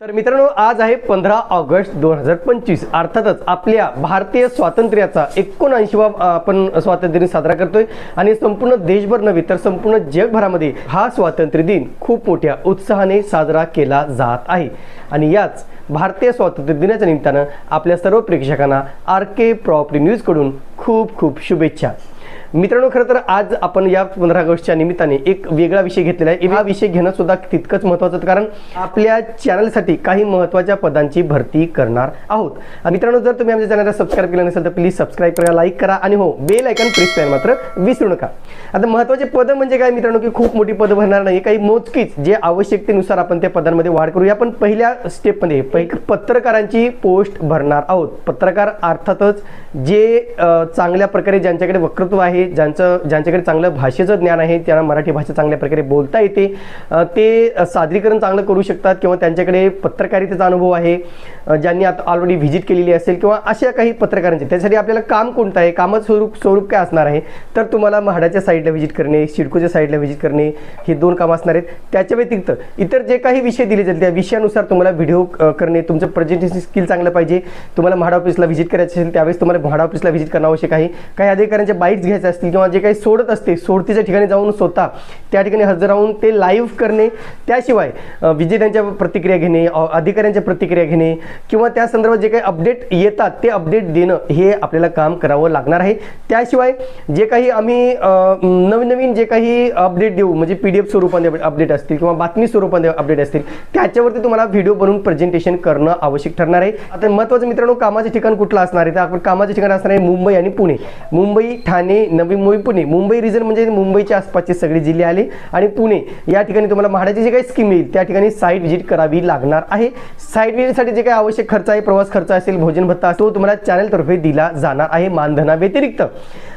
तर मित्रांनो आज आहे पंधरा ऑगस्ट दोन हजार पंचवीस. अर्थातच आपल्या भारतीय स्वातंत्र्याचा एकोणऐंशीवा आपण स्वातंत्र्य दिन साजरा करतोय. आणि संपूर्ण देशभर नव्हे तर संपूर्ण जगभरामध्ये हा स्वातंत्र्य दिन खूप मोठ्या उत्साहाने साजरा केला जात आहे. आणि याच भारतीय स्वातंत्र्य दिनाच्या निमित्तानं आपल्या सर्व प्रेक्षकांना आर के प्रॉपर्टी न्यूजकडून खूप खूप शुभेच्छा. मित्रांनो खरं तर आज आपण या पंधरा ऑगस्टच्या निमित्ताने एक वेगळा विषय घेतलेला आहे. हा विषय घेणं सुद्धा तितकंच महत्त्वाचं होतं, कारण आपल्या चॅनलसाठी काही महत्त्वाच्या पदांची भरती करणार आहोत. आणि मित्रांनो जर तुम्ही आमच्या चॅनलला सबस्क्राईब केलं नसेल तर प्लीज सबस्क्राईब करा लाईक करा आणि हो बेल आयकन प्रेस करायला मात्र विसरू नका. आता महत्त्वाचे पद म्हणजे काय मित्रांनो की खूप मोठी पदं भरणार नाही काही मोजकीच जे आवश्यकतेनुसार आपण त्या पदांमध्ये वाढ करूया. पण पहिल्या स्टेपमध्ये पत्रकारांची पोस्ट भरणार आहोत. पत्रकार अर्थातच जे चांगल्या प्रकारे ज्यांच्याकडे वक्तृत्व आहे ज्यांचं ज्यांच्याकडे चांगलं भाषेचं ज्ञान आहे त्यांना मराठी भाषा चांगल्या प्रकारे बोलता येते. ते सादरीकरण चांगलं करू शकतात किंवा त्यांच्याकडे पत्रकारितेचा अनुभव आहे. ज्यांनी आता ऑलरेडी व्हिजिट केलेली असेल किंवा अशा काही पत्रकारांचे. त्यासाठी आपल्याला काम कोणतं आहे? कामाचं स्वरूप स्वरूप काय असणार आहे? तर तुम्हाला म्हाडाच्या साईडला व्हिजिट करणे शिडकोच्या साईडला व्हिजिट करणे हे दोन कामं असणार आहेत. त्याच्या व्यतिरिक्त इतर जे काही विषय दिले जातील त्या विषयानुसार तुम्हाला व्हिडिओ करणे तुमचं प्रेझेंटेशन स्किल चांगलं पाहिजे. तुम्हाला म्हाडा ऑफिसला व्हिजिट करायचं असेल त्यावेळेस तुम्हाला म्हाडा ऑफिसला व्हिजिट करणं आवश्यक आहे. काही अधिकाऱ्यांच्या बाईक्स घ्यायच्या असतील किंवा जे काही सोडत असते सोडतीच्या ठिकाणी जाऊन स्वतः त्या ठिकाणी हजर राहून ते लाईव्ह करणे त्याशिवाय विजेत्यांच्या प्रतिक्रिया घेणे अधिकाऱ्यांच्या प्रतिक्रिया घेणे किंवा त्या संदर्भात जे काही अपडेट येतात ते अपडेट देणं हे आपल्याला काम करावं लागणार आहे. त्याशिवाय जे काही आम्ही नवीन नवीन जे काही अपडेट देऊ म्हणजे पी डी एफ स्वरूपाने अपडेट असतील किंवा बातमी स्वरूपाने अपडेट असतील त्याच्यावरती तुम्हाला व्हिडिओ बनवून प्रेझेंटेशन करणं आवश्यक ठरणार आहे. आता महत्त्वाचं मित्रांनो कामाचे ठिकाण कुठलं असणार आहे? तर आपण कामाचे ठिकाण असणार आहे मुंबई आणि पुणे. मुंबई ठाणे नवी मुंबई पुणे. मुंबई रिजन म्हणजे मुंबईच्या आसपासचे सगळे जिल्हे आले आणि पुणे. या ठिकाणी तुम्हाला म्हाडाची जी काही स्कीम येईल त्या ठिकाणी साईट व्हिजिट करावी लागणार आहे. साईट व्हिजिटसाठी जे काही आवश्यक खर्च आहे प्रवास खर्च असेल भोजन भत्ता तो तुम्हाला चॅनलतर्फे दिला जाणार आहे मानधना व्यतिरिक्त.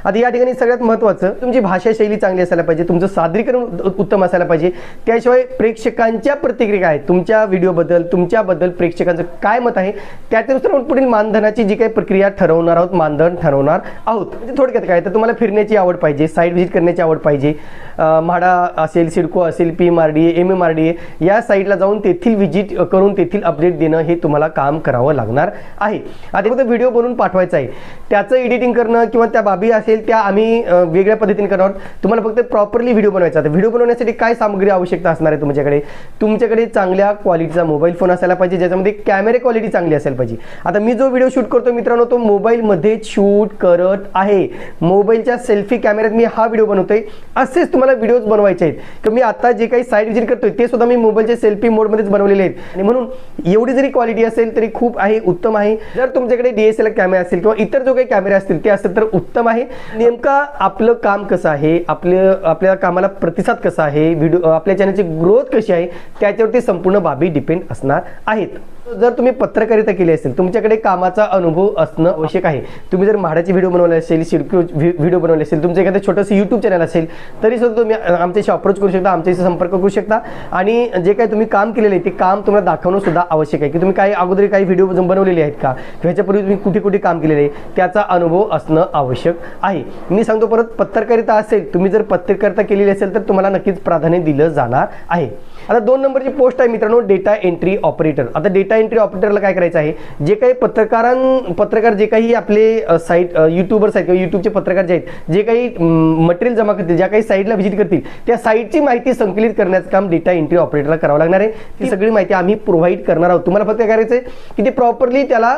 आता या ठिकाणी सगळ्यात महत्त्वाचं तुमची भाषा शैली चांगली असायला पाहिजे तुमचं सादरीकरण उत्तम असायला पाहिजे. त्याशिवाय प्रेक्षकांच्या प्रतिक्रिया आहेत? तुमच्या व्हिडिओबद्दल तुमच्याबद्दल प्रेक्षकांचं काय मत आहे? त्याच्यानुसार आपण पुढील मानधनाची जी काही प्रक्रिया ठरवणार आहोत मानधन ठरवणार आहोत. म्हणजे थोडक्यात काय? तर तुम्हाला फिरण्याची आवड पाहिजे साईट व्हिजिट करण्याची आवड पाहिजे. म्हाडा असेल सिडको असेल P M R D M M R D A या साईटला जाऊन तेथील व्हिजिट करून तेथील अपडेट देणं हे तुम्हाला काम करावं लागणार आहे. आता फक्त व्हिडिओ बनवून पाठवायचा आहे. त्याचं एडिटिंग करणं किंवा त्या बाबी असेल त्या आम्ही वेगळ्या पद्धतीने करणार आहोत. तुम्हाला फक्त प्रॉपरली व्हिडिओ बनवायचा आहे. व्हिडिओ बनवण्यासाठी काय सामग्री आवश्यकता असणार आहे तुमच्याकडे? तुमच्याकडे चांगल्या क्वालिटीचा मोबाईल फोन असायला पाहिजे ज्याच्यामध्ये कॅमेरे क्वालिटी चांगली असायला पाहिजे. आता मी जो व्हिडिओ शूट करतो मित्रांनो तो मोबाईलमध्ये शूट करत आहे. मोबाईलच्या सेल्फी कॅमेऱ्यात मी हा व्हिडिओ बनवतोय. असेच तुम्हाला व्हिडिओज बनवायचे आहेत. की मी आता जे काही साईड व्हिजिट करतोय ते सुद्धा मी मोबाईलच्या सेल्फी मोडमध्येच बनवलेले आहेत. आणि म्हणून एवढी जरी क्वालिटी असेल तरी खूप आहे उत्तम आहे. जर तुमच्याकडे डीएसएल कॅमेरा असेल किंवा इतर जो काही कॅमेरे असतील ते असेल तर उत्तम आहे. नेमका आपलं काम कसं आहे? आपलं आपल्या कामाला प्रतिसाद कसा आहे? व्हिडिओ आपल्या चॅनलची ग्रोथ कशी आहे? त्याच्यावरती संपूर्ण बाबी डिपेंड असणार आहेत. जर तुम्ही पत्रकारिता केली असेल तुमच्याकडे कामाचा अनुभव असणं आवश्यक आहे. तुम्ही जर म्हाडाची व्हिडिओ बनवले असेल शिडक्यू व्हिडिओ बनवले असेल तुमचं एखादं छोटंसं यूट्यूब चॅनल असेल तरी सुद्धा तुम्ही आमच्याशी अप्रोच करू शकता आमच्याशी संपर्क करू शकता. आणि जे काही तुम्ही काम केलेलं आहे ते काम तुम्हाला दाखवणं सुद्धा आवश्यक आहे. की तुम्ही काही अगोदर काही व्हिडिओ बनवलेले आहेत का ह्याच्यापूर्वी तुम्ही कुठे कुठे काम केलेलं आहे त्याचा अनुभव असणं आवश्यक आहे. मी सांगतो परत पत्रकारिता असेल तुम्ही जर पत्रकारिता केलेली असेल तर तुम्हाला नक्कीच प्राधान्य दिलं जाणार आहे. आता दोन नंबरची पोस्ट आहे मित्रांनो डेटा एंट्री ऑपरेटर आता डेटा एंट्री ऑपरेटरला काय करायचं आहे? जे काही पत्रकारां पत्रकार जे काही आपले साईट युट्यूबर्स आहेत किंवा युट्यूबचे पत्रकार जे आहेत जे काही मटेरियल जमा करतील ज्या काही साईटला व्हिजिट करतील त्या साईटची माहिती संकलित करण्याचं काम डेटा एंट्री ऑपरेटरला करावं लागणार आहे. ती सगळी माहिती आम्ही प्रोव्हाइड करणार आहोत. तुम्हाला फक्त काय करायचं आहे की ते प्रॉपरली त्याला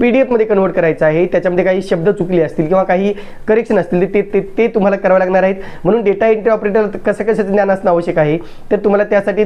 पी डी एफमध्ये कन्वर्ट करायचं आहे. त्याच्यामध्ये काही शब्द चुकले असतील किंवा काही करेक्शन असतील ते ते ते तुम्हाला करावं लागणार आहेत. म्हणून डेटा एंट्री ऑपरेटर कसं कशाचं ज्ञान असणं आवश्यक आहे? तर तुम्हाला त्यासाठी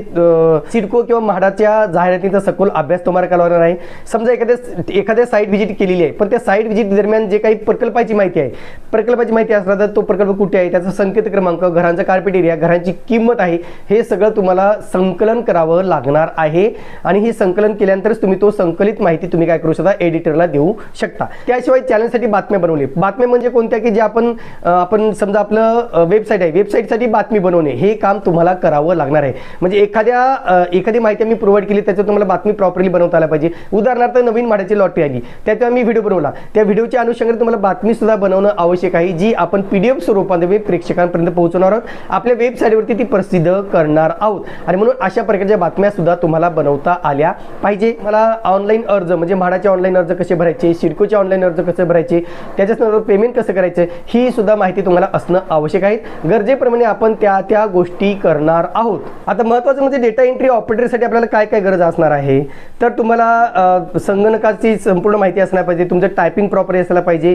सिडको किंवा म्हाडाच्या जाहिरातीचा सखोल अभ्यास तुम्हाला करावा लागणार आहे. समजा एखाद्या एखाद्या साईट व्हिजिट केलेली आहे पण त्या साईट व्हिजिट दरम्यान जे काही प्रकल्पाची माहिती आहे प्रकल्पाची माहिती असणार तर तो प्रकल्प कुठे आहे त्याचा संकेत क्रमांक घरांचा कार्पेट एरिया घरांची किंमत आहे हे सगळं तुम्हाला संकलन करावं लागणार आहे. आणि हे संकलन केल्यानंतरच तुम्ही तो संकलित माहिती तुम्ही काय करू शकता एडिटरला देऊ शकता. त्याशिवाय चॅनलसाठी बातम्या बनवली बातम्या म्हणजे कोणत्या की जे आपण आपण समजा आपलं वेबसाईट आहे. वेबसाईटसाठी बातमी बनवणे हे काम तुम्हाला करावं लागणार आहे. म्हणजे एखाद्या एखादी माहिती मी प्रोव्हाइड केली त्याच्यावर तुम्हाला बातमी प्रॉपरली बनवता आला पाहिजे. उदाहरणार्थ नवीन माड्याची लॉटरी आली. त्यात मी व्हिडिओ बनवला. त्या व्हिडिओच्या अनुषंगाने तुम्हाला बातमी सुद्धा बनवणं आवश्यक आहे जी आपण पीडीएफ स्वरूपामध्ये प्रेक्षकांपर्यंत पोहोचवणार आहोत. आपल्या वेबसाईटवरती ती प्रसिद्ध करणार आहोत. आणि म्हणून अशा प्रकारच्या बातम्या सुद्धा तुम्हाला बनवता आल्या पाहिजे. मला ऑनलाईन अर्ज म्हणजे म्हाडाचे ऑनलाईन अर्ज कसे भरायचे सिडकोचे ऑनलाईन अर्ज कसे भरायचे त्याच्यासंदर्भात पेमेंट कसं करायचं ही सुद्धा माहिती तुम्हाला असणं आवश्यक आहे. गरजेप्रमाणे आपण त्या त्या गोष्टी करणार आहोत. आता महत्त्वाचं म्हणजे डेटा एंट्री ऑपरेटरसाठी आपल्याला काय काय गरज असणार आहे? तर तुम्हाला संगणकाची संपूर्ण माहिती असणार पाहिजे तुमचं टायपिंग प्रॉपर असायला पाहिजे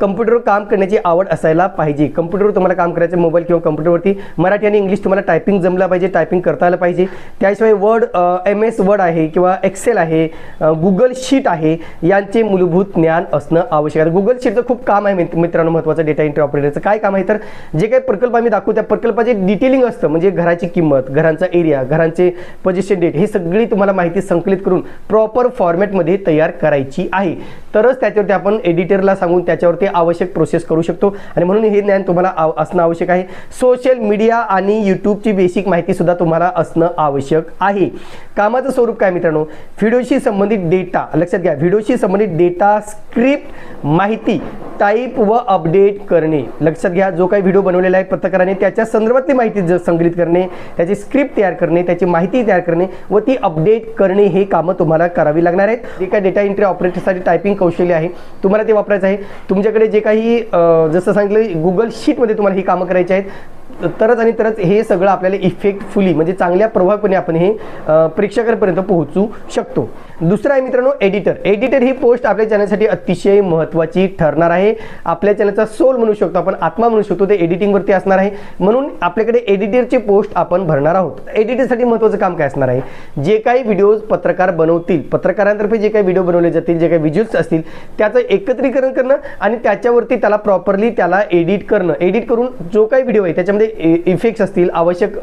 कम्प्युटरवर काम करण्याची आवड असायला पाहिजे. कम्प्युटरवर तुम्हाला काम करायचं मोबाईल किंवा कम्प्युटरवरती मराठी आणि इंग्लिश तुम्हाला टायपिंग जमलं पाहिजे टायपिंग करता आलं पाहिजे. त्याशिवाय वर्ड एम एस वर्ड आहे किंवा एक्सेल आहे गुगल शीट आहे यांचे मूलभूत ज्ञान असणं आवश्यक आहे. गुगल शीटचं खूप काम आहे मित्र- मित्रांनो महत्त्वाचं डेटा एंट्री ऑपरेटरचं काय काम आहे? तर जे काही प्रकल्प आम्ही दाखवू त्या प्रकल्पाचे डिटेलिंग असतं. म्हणजे घराची किंमत घरांचा एरिया घरांचे पोजिशन डेट ही सगळी तुम्हाला माहिती संकलित करून प्रॉपर फॉर्मॅटमध्ये तयार करायची आहे. तरच त्याच्यावरती आपण एडिटरला सांगून त्याच्यावरती आवश्यक प्रोसेस करू शकतो. आणि म्हणून हे ज्ञान तुम्हाला आव- असणं आवश्यक आहे. सोशल मीडिया आणि यूट्यूबची बेसिक माहिती सुद्धा तुम्हाला असणं आवश्यक आहे. कामाचं स्वरूप काय मित्रांनो? व्हिडिओशी संबंधित डेटा लक्षात घ्या व्हिडिओशी संबंधित डेटा स्क्रिप्ट माहिती टाईप व अपडेट करणे. लक्षात घ्या जो काही व्हिडिओ बनवलेला आहे पत्रकाराने त्याच्या संदर्भातली माहिती ज- संकलित करणे. त्याची स्क्रिप्ट तयार करणे त्याची माहिती तयार करणे व ती अपडेट करणे हे कामं तुम्हाला करावी लागणार आहेत. जे काही डेटा एंट्री ऑपरेटरसाठी टायपिंग कौशल्य आहे तुम्हाला ते वापरायचं आहे. तुमच्याकडे जे काही जसं सांगितलं गुगल शीटमध्ये तुम्हाला ही कामं करायची आहेत. तरच आणि तरच हे सगळं आपल्याला इफेक्टफुली म्हणजे चांगल्या प्रभावपणे आपण हे प्रेक्षकांपर्यंत पोहोचू शकतो. दुसरा आहे मित्रांनो एडिटर एडिटर ही पोस्ट आपल्या चॅनलसाठी अतिशय महत्त्वाची ठरणार आहे. आपल्या चॅनलचा सोल म्हणू शकतो आपण आत्मा म्हणू शकतो ते एडिटिंगवरती असणार आहे. म्हणून आपल्याकडे एडिटरची पोस्ट आपण भरणार आहोत. एडिटरसाठी महत्त्वाचं काम काय असणार आहे? जे काही व्हिडिओज पत्रकार बनवतील पत्रकारांतर्फे जे काही व्हिडिओ बनवले जातील जे काही व्हिज्युअल्स असतील त्याचं एकत्रीकरण करणं आणि त्याच्यावरती त्याला प्रॉपरली त्याला एडिट करणं. एडिट करून जो काही व्हिडिओ आहे त्याच्यामध्ये इफेक्ट्स असतील आवश्यक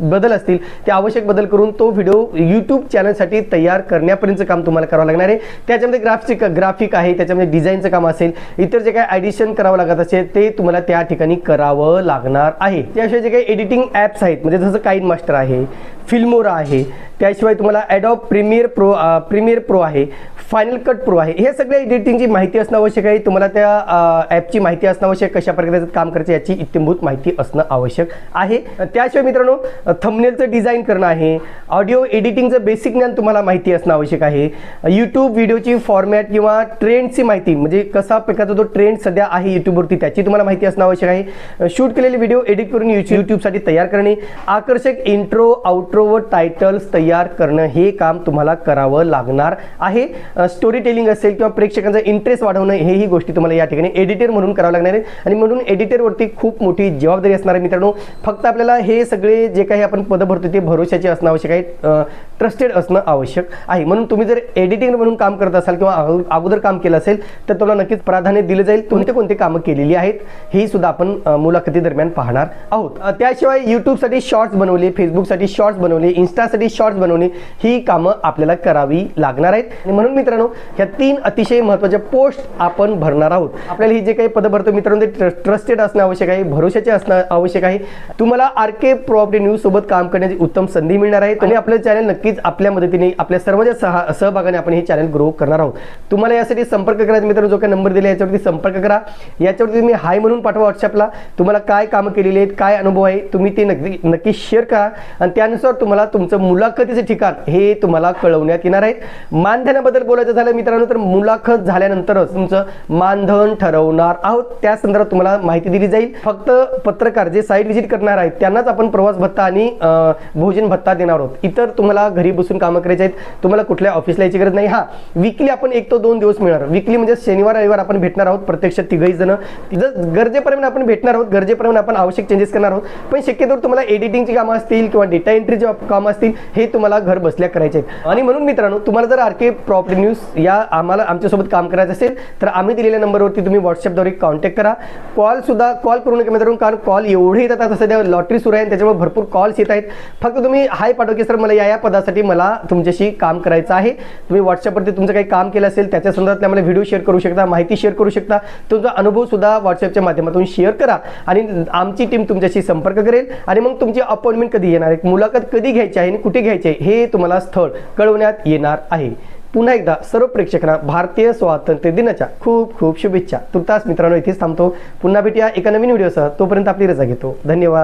बदल असतील ते आवश्यक बदल करून तो व्हिडिओ यूट्यूब चॅनलसाठी तयार करण्यापर्यंतचं काम तुम्हाला करावं लागणार आहे. त्याच्यामध्ये ग्राफिक ग्राफिक आहे त्याच्यामध्ये डिझाईनचं काम असेल इतर जे काही ॲडिशन करावं लागत असेल ते तुम्हाला त्या ठिकाणी करावं लागणार आहे. त्याशिवाय जे काही एडिटिंग ॲप्स आहेत म्हणजे जसं काइन मास्टर आहे फिल्मोरा आहे. त्याशिवाय तुम्हाला Adobe premiere pro premiere pro आहे फायनल कट प्रो आहे. हे सगळ्या एडिटिंगची माहिती असणं आवश्यक आहे. तुम्हाला त्या ॲपची माहिती असणं आवश्यक कशा प्रकारे काम करायचं याची इत्यंभूत माहिती असणं आवश्यक आहे. त्याशिवाय मित्रांनो थंबनेलचं डिझाईन करणं आहे. ऑडिओ एडिटिंगचं बेसिक ज्ञान तुम्हाला माहिती असणं आवश्यक आहे. यूट्यूब व्हिडिओची फॉर्मॅट किंवा ट्रेंडची माहिती म्हणजे कसा प्रकारचा जो ट्रेंड सध्या आहे यूट्यूबवरती त्याची तुम्हाला माहिती असणं आवश्यक आहे. शूट केलेले व्हिडिओ एडिट करून यूट्यूबसाठी तयार करणे. आकर्षक इंट्रो आउट्रो व टायटल्स तयार करणं हे काम तुम्हाला करावं लागणार आहे. स्टोरी टेलिंग असेल किंवा प्रेक्षकांचा इंटरेस्ट वाढवणं हेही गोष्टी तुम्हाला या ठिकाणी एडिटर म्हणून करावं लागणार आहे आणि म्हणून एडिटरवरती खूप मोठी जबाबदारी असणार आहे मित्रांनो. फक्त आपल्याला हे सगळे जे काही आपण पदं भरतो ते भरोशाचे असणं आवश्यक आहे. ट्रस्टेड असणं आवश्यक आहे. म्हणून तुम्ही जर एडिटिंग म्हणून काम करत असाल किंवा अगोदर काम केलं असेल तर तुम्हाला नक्कीच प्राधान्य दिलं जाईल. कोणते कोणते कामं केलेली आहेत ही सुद्धा आपण मुलाखती दरम्यान पाहणार आहोत. त्याशिवाय यूट्यूबसाठी शॉर्ट्स बनवले फेसबुकसाठी शॉर्ट्स बनवले इन्स्टासाठी शॉर्ट्स बनवणे ही कामं आपल्याला करावी लागणार आहेत. आणि म्हणून मित्रांनो ह्या तीन अतिशय महत्त्वाच्या पोस्ट आपण भरणार आहोत. आपल्याला ही जे काही पदं भरतो मित्रांनो ते ट्रस्टेड असणं आवश्यक आहे भरोशाचे असणं आवश्यक आहे. तुम्हाला आर के प्रॉपर्टी न्यूज सोबत काम करण्याची उत्तम संधी मिळणार आहे. तुम्ही आपलं चॅनल नक्कीच आपल्या मदतीने आपल्या सर्वांच्या सह सहभागाने आपण हे चॅनल ग्रो करणार आहोत. तुम्हाला यासाठी संपर्क करायचा मित्रांनो जो काही नंबर दिला याच्यावरती संपर्क करा. याच्यावरती तुम्ही हाय म्हणून पाठवा व्हॉट्सअपला तुम्हाला काय कामं केलेली आहेत काय अनुभव आहे तुम्ही ते नक्की नक्की शेअर करा. आणि त्यानुसार तुम्हाला तुमचं मुलाखतीचं ठिकाण हे तुम्हाला कळवण्यात येणार आहे मानधनाबद्दल बोलायचं झालं मित्रांनो तर मुलाखत झाल्यानंतरच तुमचं मानधन ठरवणार आहोत. त्या संदर्भात तुम्हाला माहिती दिली जाईल. फक्त पत्रकार जे साईट व्हिजिट करणार आहेत त्यांनाच आपण प्रवास भत्ता आणि भोजन भत्ता देणार आहोत. इतर तुम्हाला घरी बसून कामं करायची आहेत. तुम्हाला कुठल्या ऑफिसला यायची गरज नाही. हा विकली आपण एक तो दोन दिवस मिळणार. विकली म्हणजे शनिवार रविवार आपण भेटणार आहोत प्रत्यक्ष तिघही जण. जर गरजेप्रमाणे आपण भेटणार आहोत गरजेप्रमाणे आपण आवश्यक चेंजेस करणार आहोत. पण शक्यतोवर तुम्हाला एडिटिंगची कामं असतील किंवा डेटा एंट्रीची कामं असतील हे तुम्हाला घर बसल्या करायचे आहेत. आणि म्हणून मित्रांनो तुम्हाला जर आर के प्रॉपर्टी न्यूज या आम्हाला आमच्यासोबत काम करायचं असेल तर आम्ही दिलेल्या नंबरवरती तुम्ही व्हॉट्सअपद्वारे कॉन्टॅक्ट करा. कॉल सुद्धा कॉल करू नका मित्रांनो कारण कॉल एवढे येतात आता सध्या लॉटरी सुरू आहे त्याच्यामुळे भरपूर कॉल्स येत आहेत. फक्त तुम्ही हाय पाठव की सर मला या या पदासाठी मला तुमच्याशी काम करायचं आहे. तुम्ही व्हॉट्सअपवरती तुमचं काही काम केलं असेल त्याच्या संदर्भात आम्हाला व्हिडिओ शेअर करू शकता माहिती शेअर करू शकता. तुमचा अनुभव सुद्धा व्हॉट्सअपच्या माध्यमातून शेअर करा आणि आमची टीम तुमच्याशी संपर्क करेल आणि मग तुमची अपॉइंटमेंट कधी येणार आहे? मुलाखत कधी घ्यायचे आहे आणि कुठे घ्यायचे आहे हे तुम्हाला स्थळ कळवण्यात येणार आहे. पुन्हा एकदा सर्व प्रेक्षकांना भारतीय स्वातंत्र्य दिनाच्या खूप खूप शुभेच्छा. तुर्तास मित्रांनो इथेच थांबतो. पुन्हा भेटूया एका नवीन व्हिडिओसह. तोपर्यंत आपली रजा घेतो. धन्यवाद.